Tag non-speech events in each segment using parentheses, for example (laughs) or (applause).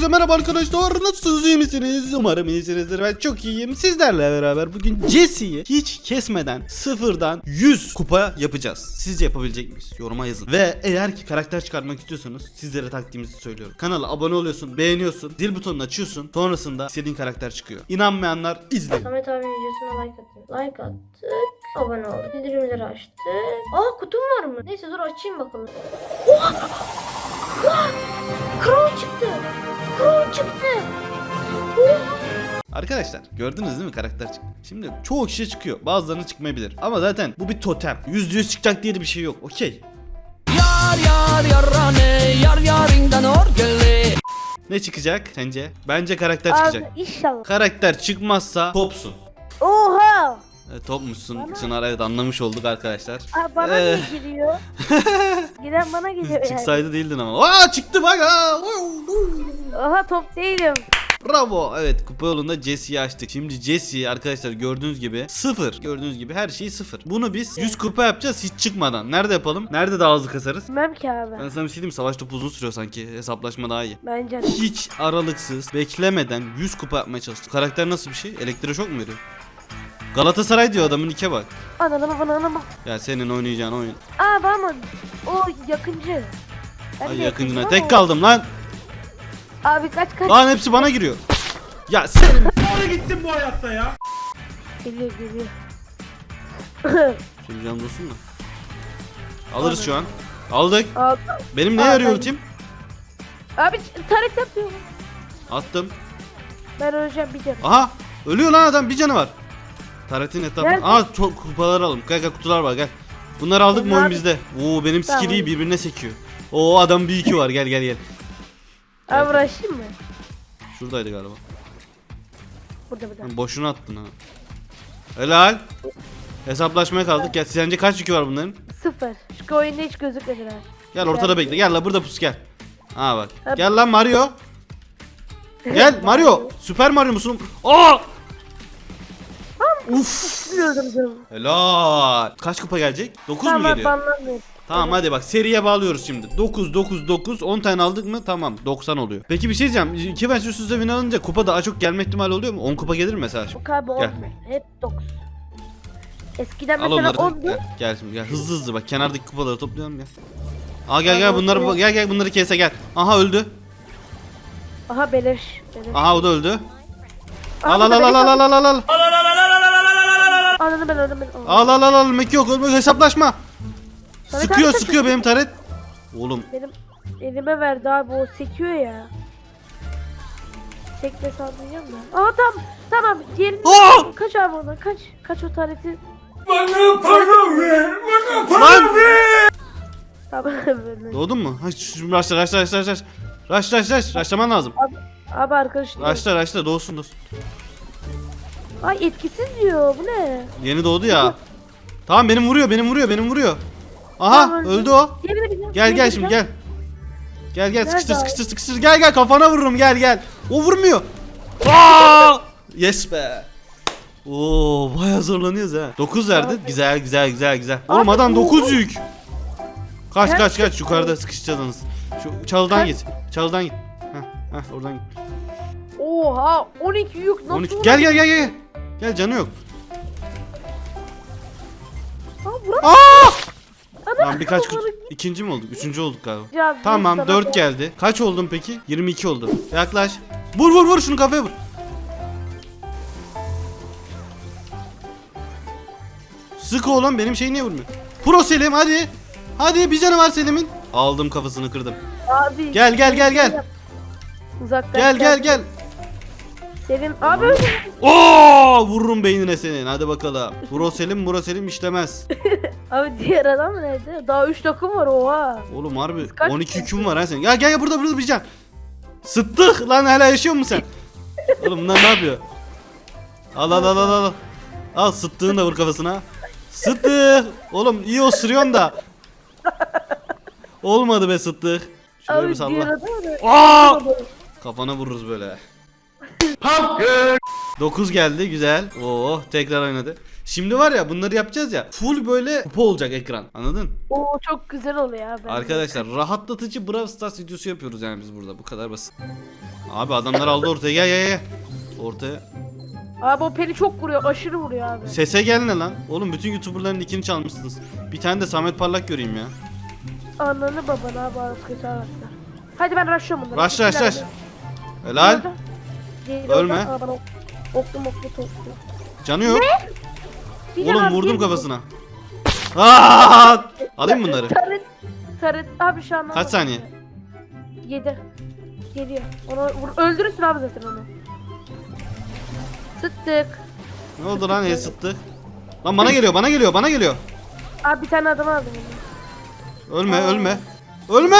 Herkese merhaba arkadaşlar. Nasılsınız? iyi misiniz? Umarım iyisinizdir. Ben çok iyiyim. Sizlerle beraber bugün Jesse'yi hiç kesmeden sıfırdan 100 kupa yapacağız. Sizce yapabilecek miyiz? Yoruma yazın. Ve eğer ki karakter çıkartmak istiyorsanız sizlere taktiğimizi söylüyorum. Kanala abone oluyorsun, beğeniyorsun, zil butonunu açıyorsun. Sonrasında istediğin karakter çıkıyor. İnanmayanlar izleyin. Samet abi videosuna like atın. Like attık. Abone olduk. Bildirimleri açtık. Aa kutum var mı? Neyse dur açayım bakalım. Oha! Oha! Crow çıktı. Crow çıktı. Arkadaşlar gördünüz değil mi karakter çıktı. Şimdi çoğu kişi çıkıyor. Bazılarının çıkmayabilir. Ama zaten bu bir totem. Yüzde yüz çıkacak diye de bir şey yok. Okey. Yar yar yarane yar yarindan orgeli Ne çıkacak sence? Bence karakter çıkacak. Abi inşallah. Karakter çıkmazsa topsun. Oha! E, topmuşsun Bana- Çınar evet anlamış olduk arkadaşlar. Aa, bana Ee. niye giriyor? (laughs) Giren bana gidiyor yani. Çıksaydı değildin ama. Aa çıktı bak ha. Oha top değilim. Bravo. Evet kupa yolunda Jesse'yi açtık. Şimdi Jesse arkadaşlar gördüğünüz gibi sıfır. Gördüğünüz gibi her şey sıfır. Bunu biz 100 kupa yapacağız hiç çıkmadan. Nerede yapalım? Nerede daha hızlı kasarız? Bilmem ki abi. Ben sana bir şey diyeyim mi? Savaş topu uzun sürüyor sanki. Hesaplaşma daha iyi. Bence de. Hiç aralıksız beklemeden 100 kupa yapmaya çalıştık. Karakter nasıl bir şey? Elektroşok mu veriyor? Galatasaray diyor adamın ike bak. Ananı bana ananı Ya senin oynayacağın oyun. Aa ama o yakıncı. Ben Ay yakıncına yakıncı tek kaldım lan. Abi kaç kaç. Lan hepsi bana giriyor. Ya senin Geliyor geliyor. Şöyle canım dursun da. Alırız şu an. Aldık. Abi, Benim ne Aa, yarıyor ben- ultim? abi taret yapıyor. Attım. Ben öleceğim bir kere. Aha. Ölüyor lan adam bir canı var. Taretin etrafında. Nerede? Aa çok kupalar alalım. Gel gel kutular var gel. Bunları aldık mı Bunlar- oyun bizde. Oo benim Tamam. skill iyi birbirine sekiyor. Oo adam bir iki var gel gel gel. Abi uğraşayım mı? Şuradaydı galiba. Burada burada. Lan Boşuna attın ha. Helal. Hesaplaşmaya kaldık. Gel sence kaç yükü var bunların? Sıfır. Şu oyunda hiç gözükmediler. Gel ortada bekle. Gel la burada pus gel. Ha bak. Hadi. Gel lan Mario. (laughs) Gel Mario. Süper Mario musun? Aa! Uf. Biliyordum canım. Helal. Kaç kupa gelecek? 9 mu Tamam geliyor? banlanmıyorum. Tamam hadi bak seriye bağlıyoruz şimdi. 9 9 9 10 tane aldık mı? Tamam 90 oluyor. Peki bir şey diyeceğim. 2 maç üst üste win alınca kupa daha çok gelme ihtimali oluyor mu? 10 kupa gelir mi mesela? Gel. olmuyor. Hep 9. Eskiden Al mesela onları. 10'du. Gel, gel şimdi gel. Hızlı hızlı bak kenardaki kupaları toplayalım gel. Aa gel gel bunları gel gel bunları kese gel. Aha öldü. Aha beleş. beleş. Aha o da öldü. Aha, Al al al beleş al al al al al. Ananı ben öldüm ben. Al al al al mek yok ölmek hesaplaşma. Tabii, Sıkıyor sıkıyor benim taret. Oğlum Benim elime verdi abi o sekiyor ya. Tekme sallayacağım da. Aa tamam tamam diyelim. Aa! Kaç abi oradan kaç. Kaç o tareti. lan. Tamam (laughs) böyle. Doğdun mu? Ha şu raşla raşla raşla raşla. Raş raş raş raşlaman lazım. Abi arkadaşlar. Raşla raşla doğsun doğsun. Ay etkisiz diyor bu ne? Yeni doğdu ya. Tamam benim vuruyor benim vuruyor benim vuruyor. Aha öldü. o. Gel gel şimdi gel. Gel gel sıkıştır sıkıştır sıkıştır. Gel gel kafana vururum gel gel. O vurmuyor. Aa! Yes be. Oo bayağı zorlanıyoruz ha. 9 verdi. Güzel güzel güzel güzel. Oğlum adam bu- 9 yük. Kaç Kaç kaç yukarıda sıkışacağız. Şu çalıdan git. Çalıdan git. Heh, heh oradan git. Oha 12 yük nasıl 12. Gel gel gel gel. Gel canı yok. Aa Lan birkaç kutu. İkinci mi olduk? Üçüncü olduk galiba. Ya, Tamam sana 4 bak. geldi. Kaç oldun peki? 22 oldu. Yaklaş. Vur vur vur şunu kafaya vur. Sık oğlum benim şey niye vurmuyor? Pro Selim hadi. Hadi bir canı var Selim'in. Aldım kafasını kırdım. Abi. Gel, gel, gel, gel. Uzaktan Gel gel gel. Senin abi. Oo vururum beynine senin. Hadi bakalım. Pro Selim Pro Selim işlemez. (laughs) Abi diğer adam nerede? Daha 3 takım var oha. Oğlum harbi Kaç 12 hüküm var ha senin. Gel gel gel burada burada bir can. Sıttık lan hala yaşıyor musun sen? (laughs) Oğlum bunlar ne yapıyor? Al al al al al. Al sıttığını da vur kafasına. Sıttık. Oğlum iyi osuruyorsun da. Olmadı be sıttık. Şuraya bir Abi diğer salla. adam nerede? Aa! Kafana vururuz böyle. 9 geldi güzel. Oo tekrar oynadı. Şimdi var ya bunları yapacağız ya. Full böyle kupa olacak ekran. Anladın? Oo çok güzel oluyor ya. Ben Arkadaşlar rahatlatıcı Brawl Stars videosu yapıyoruz yani biz burada. Bu kadar basit. Abi adamlar aldı ortaya. Gel gel gel. Ortaya. Abi o peni çok vuruyor. Aşırı vuruyor abi. Sese gel ne lan? Oğlum bütün YouTuber'ların nickini çalmışsınız. Bir tane de Samet Parlak göreyim ya. Ananı babanı abi arası kötü arasında. Hadi ben rushlıyorum bunları. Rush, rush, rush. Helal. Nerede? Geliyor Ölme. Aa, bana ok- Oklu moklu toplu. Canı yok. Bir Oğlum vurdum bir- kafasına. Aa! Alayım bunları. Tarıt. Tarıt. Abi şu an Kaç saniye? 7. Geliyor. Onu vur. Öldürürsün abi zaten onu. Sıttık. Ne oldu lan el sıttı? Lan bana geliyor bana geliyor bana geliyor. Abi bir tane adam aldım. Ölme ölme. Ölme!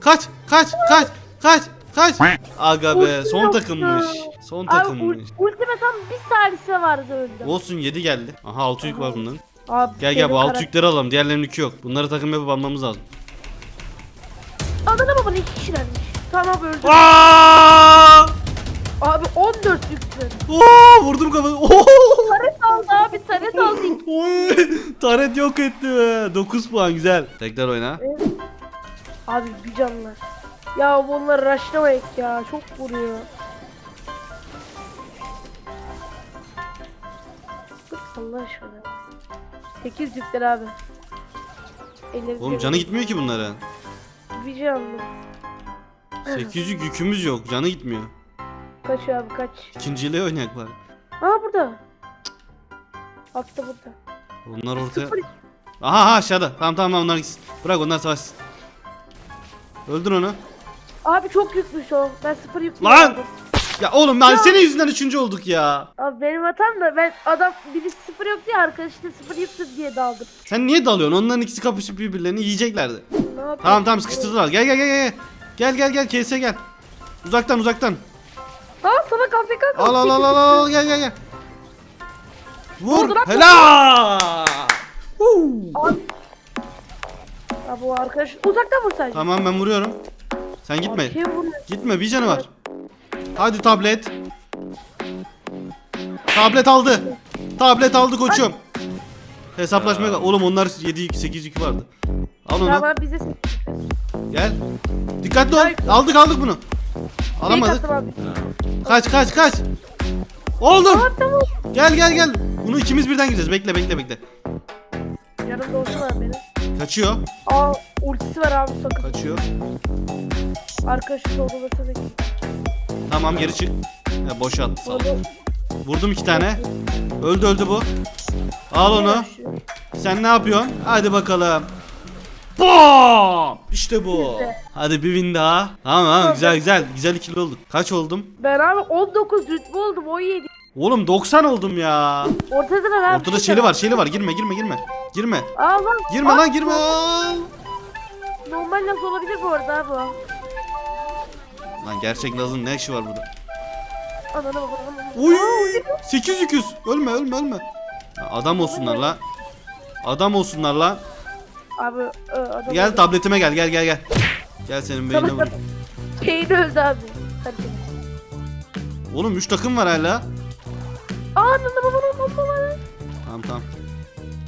Kaç kaç kaç kaç kaç. Aga be Ulti son yoktu. takımmış. Son Abi ul- takımmış. ultime tam bir salise vardı öldü. Olsun 7 geldi. Aha 6 yük var bunların. Abi Gel gel bu benim 6 karak- yükleri alalım. Diğerlerinin yükü yok. Bunları takım yapıp almamız lazım. Ananı babanı iki kişilermiş. Tamam öldü. Aa! Abi 14 yüksün. Oo, vurdum kafayı. Oo! Taret aldı abi taret aldı. Oy! Taret yok etti be. 9 puan güzel. Tekrar oyna. Abi bir canlar. Ya bunları rushlamayık ya çok vuruyor. Allah aşkına. 8 yükler abi. Elleri Oğlum canı gitmiyor ki bunların. Bir canlı. 8 yük yükümüz yok. Canı gitmiyor. Kaç abi kaç. İkinciyle oynayak bari. Aa burada. Altta burada. Onlar ortaya. Sıfır. Aha aşağıda. Tamam tamam onlar gitsin. Bırak onlar savaşsın. Öldür onu. Abi çok yükmüş o. Ben sıfır yüklü Lan! Ya oğlum ben Ya. senin yüzünden üçüncü olduk ya. Abi benim hatam da ben adam biri sıfır yok diye arkadaşı da sıfır yüklü diye daldım. Sen niye dalıyorsun? Onların ikisi kapışıp birbirlerini yiyeceklerdi. Ne yapayım? Tamam tamam sıkıştırdılar. Gel gel gel gel. Gel gel gel kese gel. Uzaktan uzaktan. Ha sana kahve kalk. Al al al al al gel gel gel. Vur. Oldu lan. Helal. Huu. Abi o arkadaş uzaktan vur sadece. Tamam ben vuruyorum. Sen gitme. Vuruyor? Gitme bir canı var. Hadi tablet. Tablet aldı. Tablet aldı koçum. Hesaplaşmaya Oğlum onlar 7 yük 8 yükü vardı. Al onu. Tamam bize Gel. Dikkatli ol. Aldık aldık bunu. Alamadık. Abi. Kaç kaç kaç. Oldu. Aa tamam. Gel gel gel. Bunu ikimiz birden gireceğiz. Bekle bekle bekle. Yanımda olsun abi benim. Kaçıyor. Aa ultisi var abi sakın. Kaçıyor. Arkadaşı doldurması da Tamam geri çık. Ya boş attı sağ ol. Vurdum iki tane. Öldü öldü bu. Al onu. Sen ne yapıyorsun? Hadi bakalım. Bam! İşte bu. Güzel. Hadi bir win daha. Tamam tamam güzel güzel. Güzel ikili olduk. Kaç oldum? Ben abi 19 rütbe oldum 17. Oğlum 90 oldum ya. Ortada da abi. Ortada şeyli var şeyli var. Girme girme girme. Girme. Aa lan. Girme lan girme. Aa! Normal laf olabilir bu arada o. Lan gerçek Laz'ın ne işi var burada? Ananı babanı. Uy! 8 yüküz. Ölme ölme ölme. Ya Adam olsunlar lan. Adam olsunlar lan. Abi ö, adam Gel öldü. tabletime gel gel gel gel. Gel senin beynine vur. Şeyini öldü abi. Hadi. Oğlum 3 takım var hala. Aa ananı babanı babanı. Tamam tamam.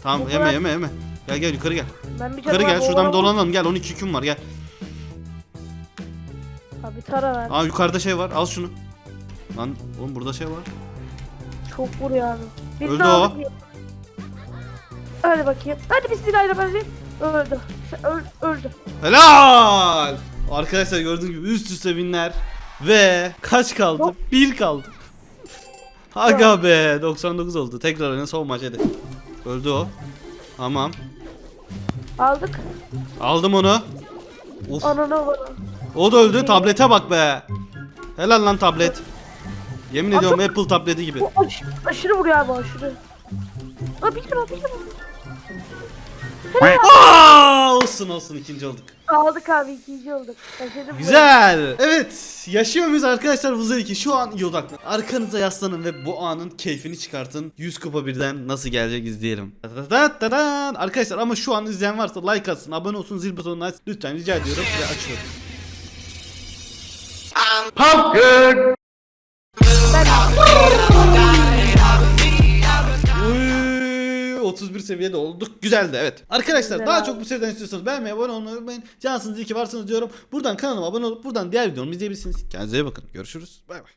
Tamam Bu yeme yeme yeme. Gel gel yukarı gel. Ben bir Yukarı gel abi, şuradan bir oğlan- dolanalım gel 12 yüküm var gel. Abi tara ver. Aa yukarıda şey var al şunu. Lan oğlum burada şey var. Çok vuruyor abi. Birini Öldü o. aldık diye. Hadi bakayım. Hadi bismillahirrahmanirrahim. Öldü. Öl, öldü. Helal! Arkadaşlar gördüğünüz gibi üst üste binler. Ve kaç kaldı? Yok. 1 kaldı. Aga be 99 oldu. Tekrar oyna son maç hadi. Öldü o. Tamam. Aldık. Aldım onu. Uf. Ananı. O da öldü. Tablete bak be. Helal lan tablet. Yemin Aa, ediyorum Apple tableti gibi. Bu aş, aşırı vuruyor abi aşırı. Aa bir kere bir kere. Aa, olsun olsun ikinci olduk. Aldık abi ikinci olduk. Aşırı Güzel. Evet. Yaşıyor muyuz arkadaşlar bu zevki? Şu an iyi odaklan. Arkanıza yaslanın ve bu anın keyfini çıkartın. 100 kupa birden nasıl gelecek izleyelim. Arkadaşlar ama şu an izleyen varsa like atsın, abone olsun, zil butonunu açsın. Lütfen rica ediyorum ve açıyorum. Uy, 31 seviyede olduk. Güzeldi evet. Arkadaşlar Güzel daha abi. çok bu seriden istiyorsanız beğenmeyi abone olmayı unutmayın. Cansınız iyi ki varsınız diyorum. Buradan kanalıma abone olup buradan diğer videomu izleyebilirsiniz. Kendinize iyi bakın. Görüşürüz. Bay bay.